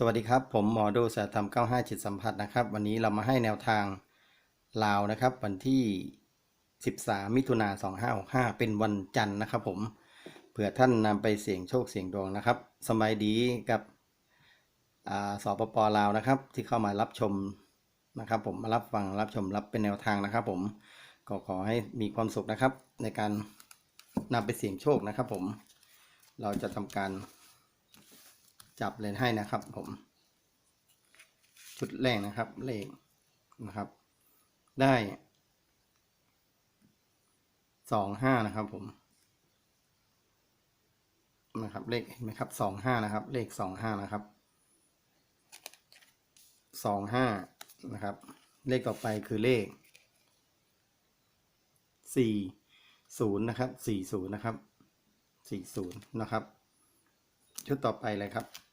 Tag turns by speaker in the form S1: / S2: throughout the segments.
S1: สวัสดีครับ ผมหมอดูสายธรรม95 จิตสัมผัสนะครับ วันนี้เรามาให้แนวทางลาวนะครับ วันที่ 13 มิถุนา2565 เป็นวันจันทร์นะครับผมเผื่อท่านนำไปเสี่ยงโชคเสี่ยงดวงนะครับ สมัยดีกับสปปลาวนะครับ ที่เข้ามารับชมนะครับผมมารับฟังรับชมรับเป็นแนวทางนะครับ ผมก็ขอให้มีความสุขนะครับ ในการนำไปเสี่ยงโชคนะครับ ผมเราจะทำการ จับเลนให้นะครับผม ชุดแรกนะครับเลขนะครับ ได้สองห้านะครับผมนะครับเลขเห็นไหมครับสองห้านะครับ เลขสองห้านะครับสองห้านะครับ เลขต่อไปคือเลขสี่ศูนย์นะครับสี่ศูนย์นะครับสี่ศูนย์นะครับ ชุดต่อไปเลยครับ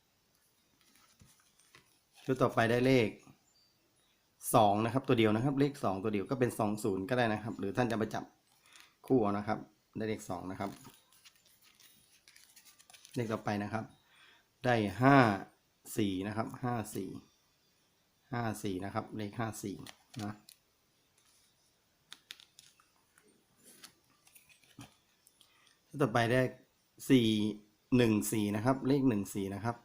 S1: ชุดต่อไปได้เลขสองนะครับ ตัวเดียวนะครับ เลขสองตัวเดียวก็เป็นสองศูนย์ก็ได้นะครับ หรือท่านจะไปจับคู่เอานะครับ ได้เลขสองนะครับ เลขต่อไปนะครับ ได้ห้าสี่นะครับห้าสี่ห้าสี่นะครับ เลขห้าสี่นะชุดต่อไปได้สี่หนึ่งสี่นะครับ เลขหนึ่งสี่นะครับ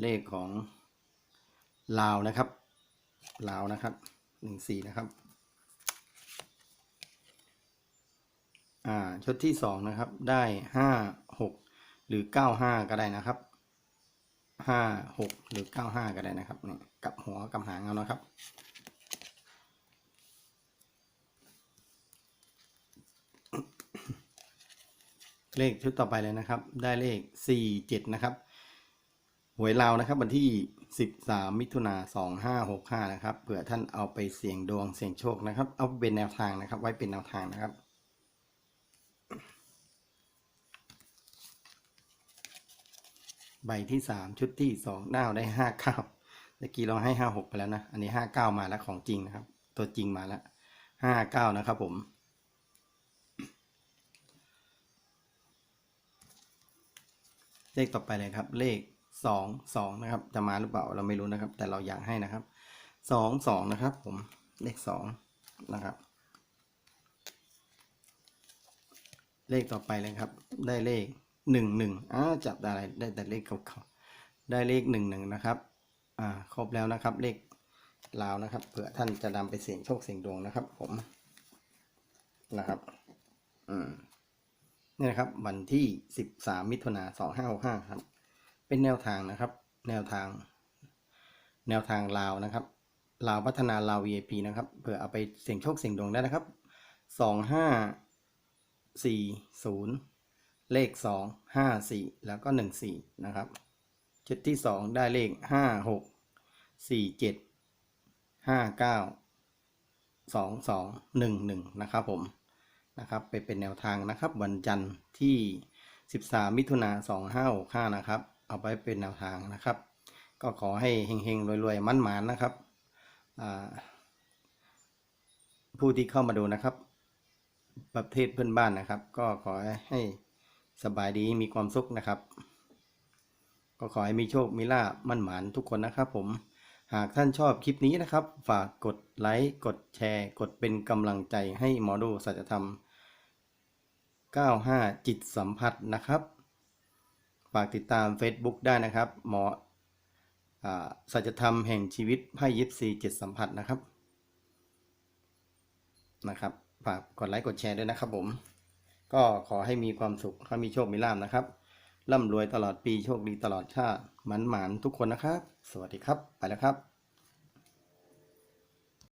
S1: เลขของ ลาวนะครับ ลาวนะครับหนึ่งสี่นะครับ อ่าชุดที่สองนะครับ ได้ห้าหกหรือเก้าห้าก็ได้นะครับห้าหกหรือเก้าห้าก็ได้นะครับเนี่ยกับหัวกับหางเอานะครับ เลขชุดต่อไปเลยนะครับ ได้เลขสี่เจ็ดนะครับ หวยลาวนะครับ วันที่ 13 มิถุนา2565 นะครับเผื่อท่านเอาไปเสี่ยงดวงเสี่ยงโชคนะครับ เอาเป็นแนวทางนะครับ ไว้เป็นแนวทางนะครับใบที่3ชุดที่2ด้าได้59ตะกี้เราให้56ไปแล้วนะ อันนี้59มาแล้วของจริงนะครับ ตัวจริงมาแล้ว59นะครับผม เลขต่อไปเลยครับ เลข สองสองนะครับ จะมาหรือเปล่าเราไม่รู้นะครับ แต่เราอยากให้นะครับสองสองนะครับ ผมเลขสองนะครับ เลขต่อไปเลยครับ ได้เลขหนึ่งหนึ่งอ้าจับอะไรได้แต่เลขเก่าๆได้เลขหนึ่งหนึ่งนะครับอ่าครบแล้วนะครับ เลขลาวนะครับเผื่อท่านจะนำไปเสี่ยงโชคเสี่ยงดวงนะครับ ผมนะครับอืมนี่นะครับ วันที่ 13 มิถุนา2565 ครับ เป็นแนวทางนะครับ แนวทาง แนวทางลาวนะครับลาวพัฒนาลาว VIP นะครับเผื่อเอาไปเสี่ยงโชคเสี่ยงดวงได้นะครับ2540เลข2 54แล้วก็14นะครับชุดที่2ได้เลข56 47 59 2211นะครับผมนะครับไปเป็นแนวทางนะครับ วันจันทร์ที่ 13 มิถุนา2565 นะครับ เอาไปเป็นแนวทางนะครับ ก็ขอให้เฮงๆรวยๆมั่นหมานนะครับผู้ที่เข้ามาดูนะครับ ประเทศเพื่อนบ้านนะครับ ก็ขอให้สบายดีมีความสุขนะครับ ก็ขอให้มีโชคมีลาภมั่นหมานทุกคนนะครับ ผมหากท่านชอบคลิปนี้นะครับ ฝากกดไลค์กดแชร์ กดเป็นกำลังใจให้หมอดูสัจธรรม 95 จิตสัมผัสนะครับ ฝากติดตาม Facebook ได้นะครับ หมออาสัจธรรมแห่งชีวิตไพ่ยิปซีจิตสัมผัสนะครับนะครับฝากกดไลค์กดแชร์ด้วยนะครับผม ก็ขอให้มีความสุขขอให้มีโชคมีลาภนะครับร่ำรวยตลอดปีโชคดีตลอดชาติหมันหมานทุกคนนะครับ สวัสดีครับ ไปแล้วครับ